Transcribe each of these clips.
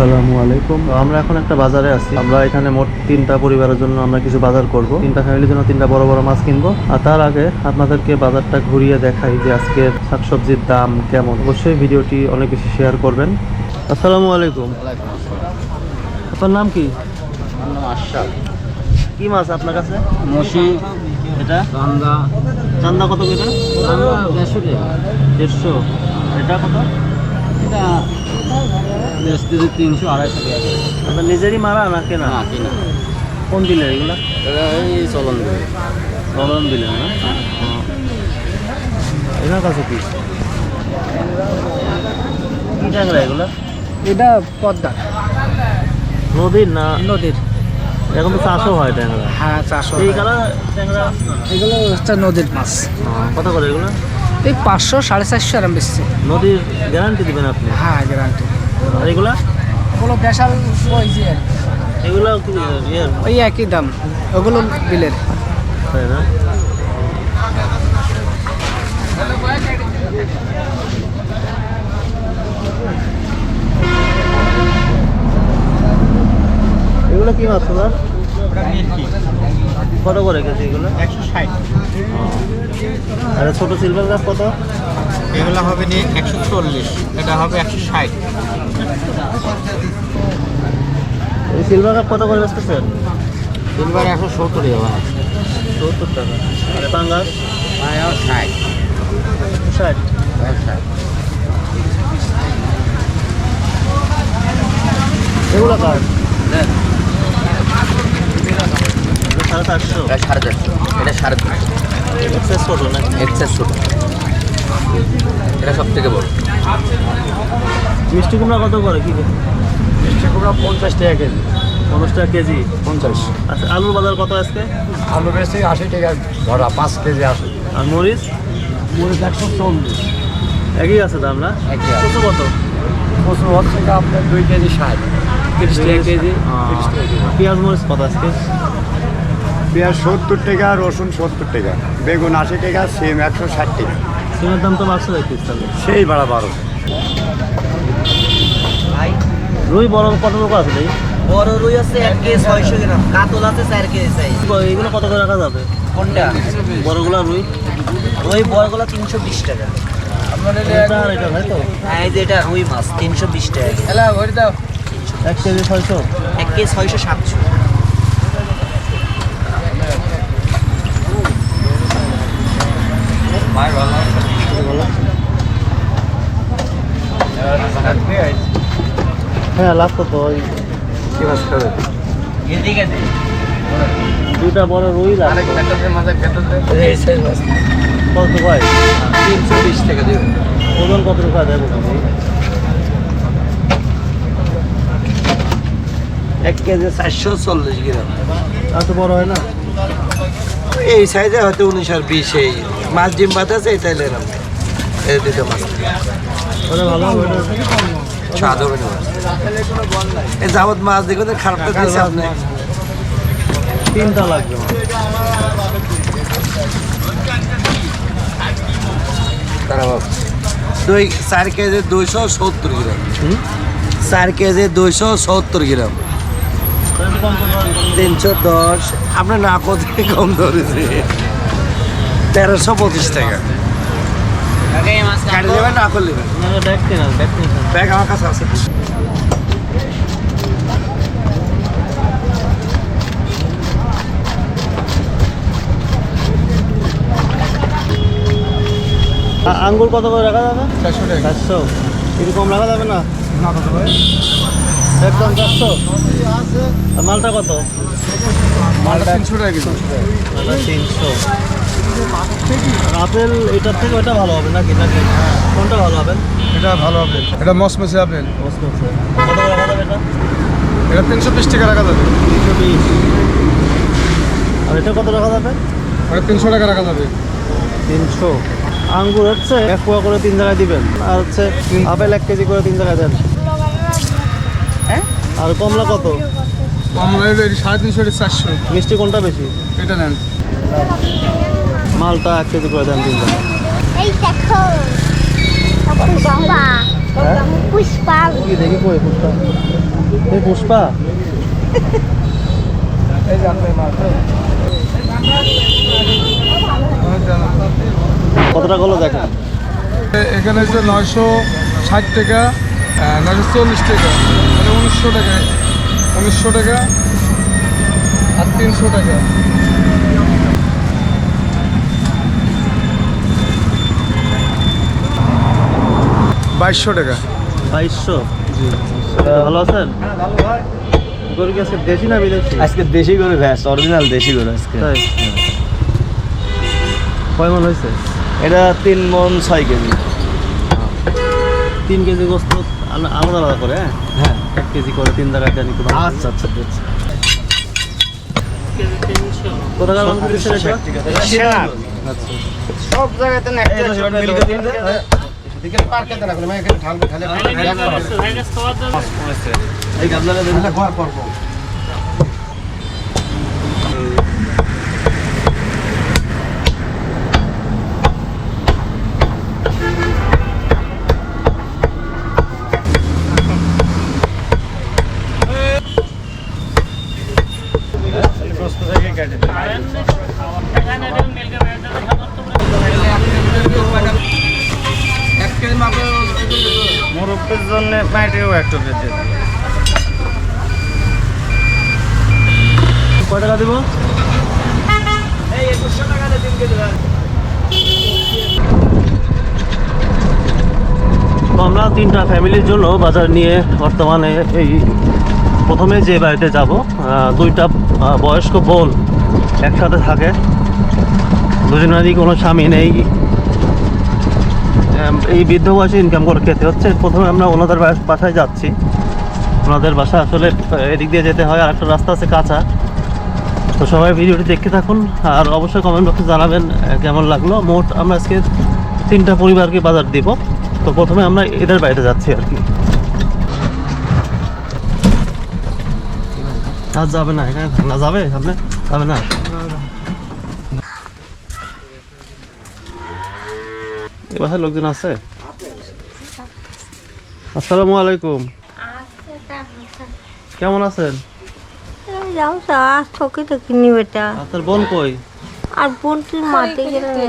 আসসালামু আলাইকুম। আমরা এখন একটা বাজারে আছি। আমরা এখানে মোট তিনটা পরিবারের জন্য আমরা কিছু বাজার করব। তিনটা ফ্যামিলির জন্য তিনটা বড় বড় মাছ কিনবো। আর তার আগে আপনাদেরকে বাজারটা ঘুরিয়ে দেখাই যে আজকে শাকসবজির দাম কেমন। অবশ্যই ভিডিওটি অনেক বেশি শেয়ার করবেন। আসসালামু আলাইকুম। আপনার নাম কি? কি মাছ আপনার কাছে? মশি এটা? চান্দা। কত করে? দেড়শো। এটা কত? এটা যে তিনশো আড়াইশো টাকা। আপনার নিজেরই মারা না কেনা? না কিনা। কোন দিলে এগুলা? এটা এই চলন চলন দিলেন না? এনার কাছে কি? কি ট্যাংরা এগুলা? এটা পদ্মা। নদীর না? নদীর। এখন তো চাষও হয় ট্যাংরা। হ্যাঁ এই কালার ট্যাংরা? এগুলো হচ্ছে নদীর মাছ। কত করে এগুলো? এই পাঁচশো সাড়ে চারশো আরাম বেচছে। নদীর গ্যারান্টি দিবেন আপনি? হ্যাঁ গ্যারান্টি আর এগুলা? ওগুলো বিশাল ওই যে এগুলো কি ইয়ে ওই একই দাম। ওগুলো বিলের। তাই না? এগুলো কি মাছ তোমার কত করে কেজি এগুলো? একশো ষাট। আর ছোট সিলভার কাপ কত? এগুলো হবে নি একশো চল্লিশ এটা হবে একশো ষাট। এই সিলভার কাপ কত করে বেচতেছেন সিলভার একশো সত্তর হবে সত্তর টাকা। আর পাঙ্গাস? ষাট। ষাট। ষাট। এগুলো কার? সাড়ে চারশো। এটা সাড়ে চারশো। এটা সাড়ে তিনশো এক্সেস ছোটো নাকি? এক্সেস ছোটো এটা সব থেকে বড়। মিষ্টি কুমড়া কত করে কি মিষ্টি কুমড়া পঞ্চাশ টাকা কেজি। পঞ্চাশ টাকা কেজি? পঞ্চাশ। আচ্ছা আলুর বাজার কত আজকে? আলু বেশি আশি টাকা ধরা পাঁচ কেজি আসে আর মরিচ? মরিচ একশো চল্লিশ। একই আছে দাম না? একই কত কত? কচু হচ্ছে আপনার দুই কেজি ষাট। তিরিশ টাকা কেজি। টাকা কেজি। পেঁয়াজ মরিচ কত আজকে? পেঁয়াজ সত্তর টাকা রসুন সত্তর টাকা বেগুন আশি টাকা সিম একশো ষাট টাকা। সিমের দাম তো বাড়ছে দেখতেছি তাহলে? সেই বাড়া। বারো রুই বড় কত রকম আছে ভাই? বড় রুই আছে এক কেজি ছয়শো গ্রাম কাতল আছে চার কেজি সাইজ এগুলো কত করে রাখা যাবে? কোনটা? বড়গুলা রুই? ওই বড়গুলো তিনশো বিশ টাকা। এটা তাই তো? হ্যাঁ এই যে এটা রুই মাছ তিনশো বিশ টাকা। এক কেজি ছয়শো? এক কেজি ছয়শো সাতশো। হ্যাঁ লাভ কত ওই এদিকে বড় রুই লাভ কত কয় তিনশো বিশ টাকা দেবে। ওজন কত দেয় এক কেজি চারশো চল্লিশ গ্রাম। এত বড় হয় না? এই সাইজে হয়তো উনিশ আর বিশ এই মাছ ডিম বাদ আছে তাইলে এরকম। এই দুটো মাছ। স্বাদ হবে না। এই যাবত মাছ দেখো খারাপটা দিয়েছে আপনি। তিনটা লাগবে। দুই চার কেজি দুইশো সত্তর গ্রাম। চার কেজি দুইশো সত্তর গ্রাম তাহলে কম করতে পারবেন? তিনশো দশ। আপনার না কোথায় কম ধরেছে। তেরোশো পঁচিশ টাকা। দেবেন না করে না, না, ব্যাগ আমার কাছে আছে। আঙ্গুর কত করে রাখা যাবে? চারশো টাকা। চারশো। এরকম রাখা যাবে না? একদম চারশো। আর মালটা কত? মালটা তিনশো টাকা মালটা তিনশো। আপেল এটার থেকে ওটা ভালো হবে নাকি? নাকি কোনটা ভালো হবে এটা ভালো আপেল। এটা মসমসে আপেল। বুঝতে কত করে রাখা যাবে এটা? এটা তিনশো বিশ টাকা রাখা যাবে। তিনশো বিশ। আর এটা কত রাখা যাবে? এটা তিনশো টাকা রাখা যাবে। তিনশো। আঙ্গুর হচ্ছে এক পোয়া করে তিন জায়গায় দিবেন। আর হচ্ছে আপেল এক কেজি করে তিন জায়গায় দেন। আর কমলা কত? এটি সাড়ে তিনশো চারশো। মিষ্টি কোনটা বেশি? এটা নেন। মালটা এক কেজি করে দেন এই দেখো। পুষ্পা। দেখি কই পুষ্পা? এই পুষ্পা? কত টাকা হলো দেখেন এখানে হচ্ছে নয়শো ষাট টাকা নয়শো চল্লিশ টাকা। উনিশশো টাকা উনিশশো টাকা আর তিনশো টাকা। বাইশশো টাকা। বাইশশো? ভালো আছেন? গরু কি আজকে দেশি না বিদেশি? আজকে দেশি গরু ভ্যাস অরিজিনাল দেশি গরু আজকে। কয় মন হয়েছে? এটা তিন মন ছয় কেজি। তিন কেজি গোস্ত আলাদা আলাদা করে হ্যাঁ? হ্যাঁ। এক কেজি করে তিন টাকা দেন একটু। আচ্ছা আচ্ছা আচ্ছা। কত টাকা মাংস দিচ্ছেন এটা? আচ্ছা সব জায়গাতে না এই গামলাটা দেন। মুরব্বের জন্য পাইটেও একটু বেঁচে কয় টাকা দিব আমরা তিনটা ফ্যামিলির জন্য বাজার নিয়ে বর্তমানে এই প্রথমে যে বাড়িতে যাব দুইটা বয়স্ক বোন একসাথে থাকে। দুজনেরই কোনো স্বামী নেই। এই বৃদ্ধ বয়সে ইনকাম করে খেতে হচ্ছে। প্রথমে আমরা ওনাদের বাসায় যাচ্ছি। ওনাদের বাসা আসলে এদিক দিয়ে যেতে হয়। আর একটা রাস্তা আছে কাঁচা। তো সবাই ভিডিওটি দেখতে থাকুন আর অবশ্যই কমেন্ট বক্সে জানাবেন কেমন লাগল। মোট আমরা আজকে তিনটা পরিবারকে বাজার দিব। তো প্রথমে আমরা এদের বাড়িতে যাচ্ছি আর কি। আজ যাবে না এখানে না যাবে যাবে না? এ বাসায় লোকজন আছে? আসসালামু আলাইকুম। কেমন আছেন? যাও আজ তোকে তো কিনি বেটা আপনার বোন কই? আর বোনটির মাঠে গেলে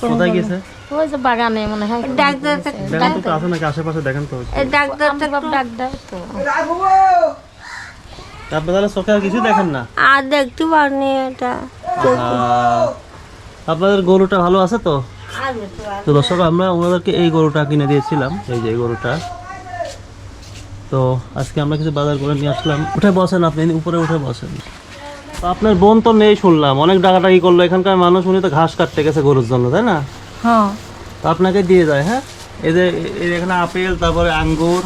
কোথায় গেছে? ওই যে বাগানে মনে হয়। ডাক্তার দেখেন তো আছে নাকি? আশেপাশে দেখেন তো। ডাক্তার ডাক দেয় তো। আপনি তাহলে চোখে আর কিছু দেখেন না? আর দেখতে পারিনি এটা। আপনাদের গরুটা ভালো আছে তো? তো দর্শক আমরা ওনাদেরকে এই গরুটা কিনে দিয়েছিলাম। এই যে এই গরুটা। তো আজকে আমরা কিছু বাজার করে নিয়ে আসলাম। উঠে বসেন আপনি উপরে উঠে বসেন। তো আপনার বোন তো নেই শুনলাম অনেক ডাকাটাকি করল। এখানকার মানুষ উনি তো ঘাস কাটতে গেছে গরুর জন্য তাই না? হ্যাঁ। তো আপনাকে দিয়ে যায় হ্যাঁ? এই যে এই যে এখানে আপেল তারপরে আঙ্গুর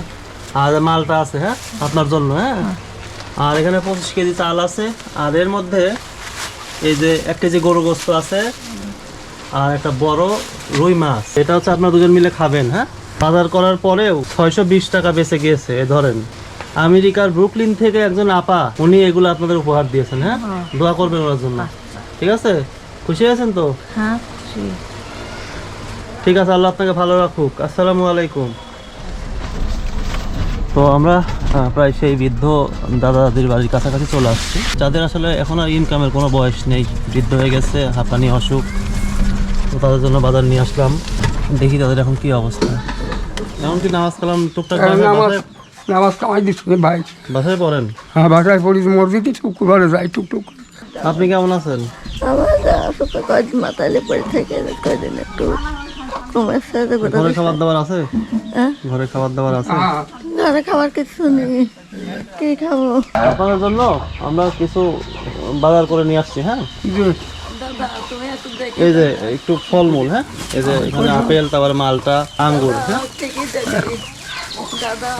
আর মালটা আছে হ্যাঁ? আপনার জন্য হ্যাঁ? আর এখানে পঁচিশ কেজি চাল আছে। আর এর মধ্যে এই যে এক কেজি গরু গোস্ত আছে। আর একটা বড় রুই মাছ। এটা হচ্ছে আপনার দুজন মিলে খাবেন হ্যাঁ? বাজার করার পরেও ছয়শো বিশ টাকা বেঁচে গিয়েছে এ ধরেন। আমেরিকার ব্রুকলিন থেকে একজন আপা উনি এগুলো আপনাদের উপহার দিয়েছেন হ্যাঁ? দোয়া করবেন ওনার জন্য। ঠিক আছে? খুশি আছেন তো? হ্যাঁ ঠিক আছে আল্লাহ আপনাকে ভালো রাখুক। আসসালামু আলাইকুম। তো আমরা প্রায় সেই বৃদ্ধ দাদা দাদির বাড়ির কাছাকাছি চলে আসছি। যাদের আসলে এখন আর ইনকামের কোনো বয়স নেই বৃদ্ধ হয়ে গেছে হাঁপানি অসুখ। তো তাদের জন্য বাজার নিয়ে আসলাম। দেখি তাদের এখন কি অবস্থা। এমনকি নামাজ কালাম টুকটাক বাসায়- নামাজ নামাজ কামাই দিচ্ছি ভাই। বাসায় পড়েন? হ্যাঁ বাসায় পড়ি মসজিদে শুক্রবারে যাই টুকটুক। আপনি কেমন আছেন? আমার আসলে কয়েক মাথায় পড়ে থেকে কয়েকদিন একটু ঘরে খাবার দাবার আছে? হ্যাঁ? ঘরে খাবার দাবার আছে? হ্যাঁ। ঘরে খাবার কিছু নেই। কি খাব? আপনাদের জন্য আমরা কিছু বাজার করে নিয়ে আসছি হ্যাঁ? এই যে একটু ফলমূল হ্যাঁ? এই যে এখানে আপেল তারপরে মালটা আঙ্গুর হ্যাঁ?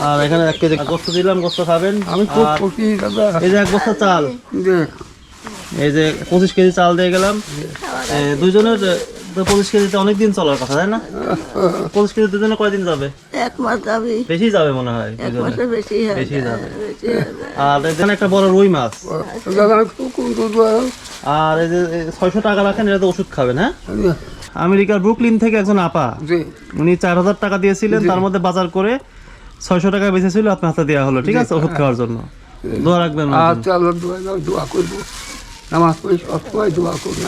আর এখানে এক কেজি গোস্ত দিলাম গোস্ত খাবেন। আমি খুব খুশি দাদা। এই যে এক বস্তা চাল। এই যে পঁচিশ কেজি চাল দিয়ে গেলাম। দুজনের দুইজনের তো পঁচিশ কেজিতে অনেক চলার কথা তাই না? পঁচিশ কেজি দুজনে কয়দিন যাবে? এক মাস যাবি। বেশি যাবে মনে হয় এক মাসের বেশি বেশি যাবে। আর এখানে একটা বড় রুই মাছ। দাদা আমি খুব খুব আর এই যে ছয়শো টাকা রাখেন এটা তো ওষুধ খাবেন হ্যাঁ? আমেরিকার ব্রুকলিন থেকে একজন আপা। উনি চার হাজার টাকা দিয়েছিলেন তার মধ্যে বাজার করে ছয়শো টাকা বেঁচেছিল আপনার হাতে দেওয়া হলো ঠিক আছে? ওষুধ খাওয়ার জন্য। দোয়া রাখবেন আচ্ছা আল্লাহ দোয়া দাও, দোয়া করব। নামাজ পড়ি সবসময় দোয়া করব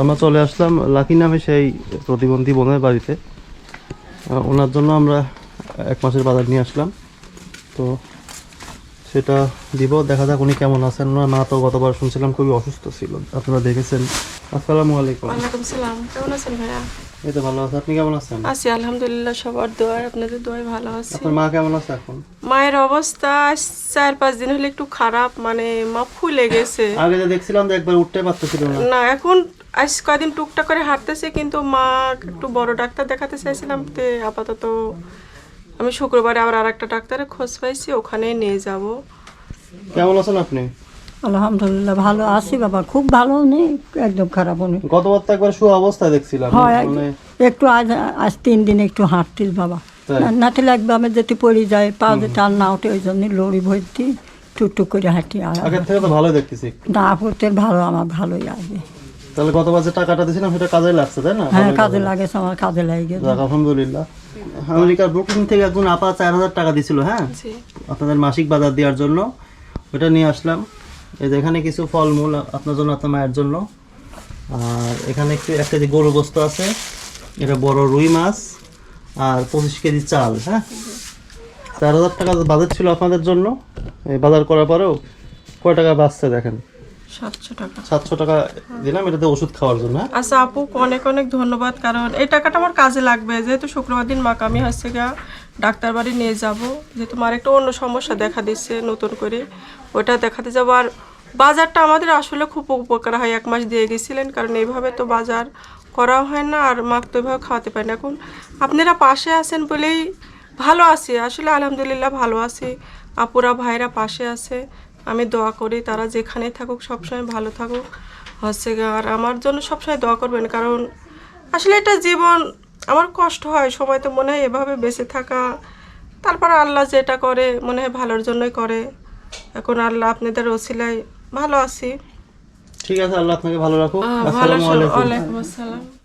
আমরা চলে আসলাম লাকি নামে সেই প্রতিবন্ধী বোনের বাড়িতে। ওনার জন্য আমরা এক মাসের বাজার নিয়ে আসলাম। তো সেটা দিব দেখা যাক উনি কেমন আছেন। ওনার মা তো গতবার শুনছিলাম খুবই অসুস্থ ছিল। আপনারা দেখেছেন। আসসালামু আলাইকুম। ওয়ালাইকুম সালাম। কেমন আছেন ভাইয়া? এই তো ভালো আছে। আপনি কেমন আছেন? আছি আলহামদুলিল্লাহ সবার দোয়ায় আপনাদের দোয়ায় ভালো আছি। আপনার মা কেমন আছে এখন? মায়ের অবস্থা চার পাঁচ দিন হলে একটু খারাপ মানে মা ফুলে গেছে। আগে যে দেখছিলাম যে একবার উঠতে পারতেছিল না। না এখন আজ কয়দিন টুকটাক করে হাঁটতেছে কিন্তু মা একটু বড় ডাক্তার দেখাতে চাইছিলাম তে আপাতত আমি শুক্রবারে আবার আর একটা ডাক্তারের খোঁজ পাইছি ওখানেই নিয়ে যাব। কেমন আছেন আপনি? আলহামদুলিল্লাহ ভালো আছি বাবা। খুব ভালো নেই একদম খারাপও নেই গতবার তো একবার শু অবস্থায় দেখছিলাম। হয় মানে একটু আজ আজ তিন দিন একটু হাঁটতিস বাবা। তাই? না থাকলে একবার আমি যেতে পড়ে যায় পা যেতে আর না ওঠে ওই জন্য লড়ি ভর্তি টুকটুক করে হাঁটি। আর আগের থেকে তো ভালো দেখতেছি না পড়তে ভালো আমার ভালোই লাগে। তাহলে গতবার যে টাকাটা দিয়েছিলাম সেটা কাজে লাগছে তাই না? হ্যাঁ কাজে লাগে। আমার কাজে লাগে। যাক আলহামদুলিল্লাহ। আমেরিকার ব্রুকলিন থেকে একজন আপা চার হাজার টাকা দিছিল হ্যাঁ? আপনাদের মাসিক বাজার দেওয়ার জন্য। ওটা নিয়ে আসলাম। এই যে এখানে কিছু ফলমূল আপনার জন্য, আপনার মায়ের জন্য। আর এখানে একটু এক কেজি গরু গোস্ত আছে, এটা বড় রুই মাছ আর পঁচিশ কেজি চাল হ্যাঁ? চার হাজার টাকা বাজার ছিল আপনাদের জন্য। এই বাজার করার পরেও কয় টাকা বাঁচছে দেখেন। সাতশো টাকা। সাতশো টাকা দিলাম এটাতে ওষুধ খাওয়ার জন্য হ্যাঁ? আচ্ছা আপু অনেক অনেক ধন্যবাদ কারণ এই টাকাটা আমার কাজে লাগবে। যেহেতু শুক্রবার দিন মাকে আমি হচ্ছে ডাক্তার বাড়ি নিয়ে যাব যেহেতু মার একটা অন্য সমস্যা দেখা দিচ্ছে নতুন করে ওটা দেখাতে যাব। আর বাজারটা আমাদের আসলে খুব উপকার হয় এক মাস দিয়ে গেছিলেন কারণ এইভাবে তো বাজার করা হয় না আর মাকে তো এভাবে খাওয়াতে পারি না। এখন আপনারা পাশে আছেন বলেই ভালো আছি আসলে আলহামদুলিল্লাহ ভালো আছি। আপুরা ভাইরা পাশে আছে আমি দোয়া করি তারা যেখানে থাকুক সবসময় ভালো থাকুক। হচ্ছে আর আমার জন্য সবসময় দোয়া করবেন কারণ আসলে এটা জীবন আমার কষ্ট হয় সময় তো মনে হয় এভাবে বেঁচে থাকা। তারপর আল্লাহ যেটা করে মনে হয় ভালোর জন্যই করে। এখন আল্লাহ আপনাদের ওসিলায় ভালো আছি। ঠিক আছে আল্লাহ আপনাকে ভালো রাখুক। আসসালামু আলাইকুম। আসসালাম।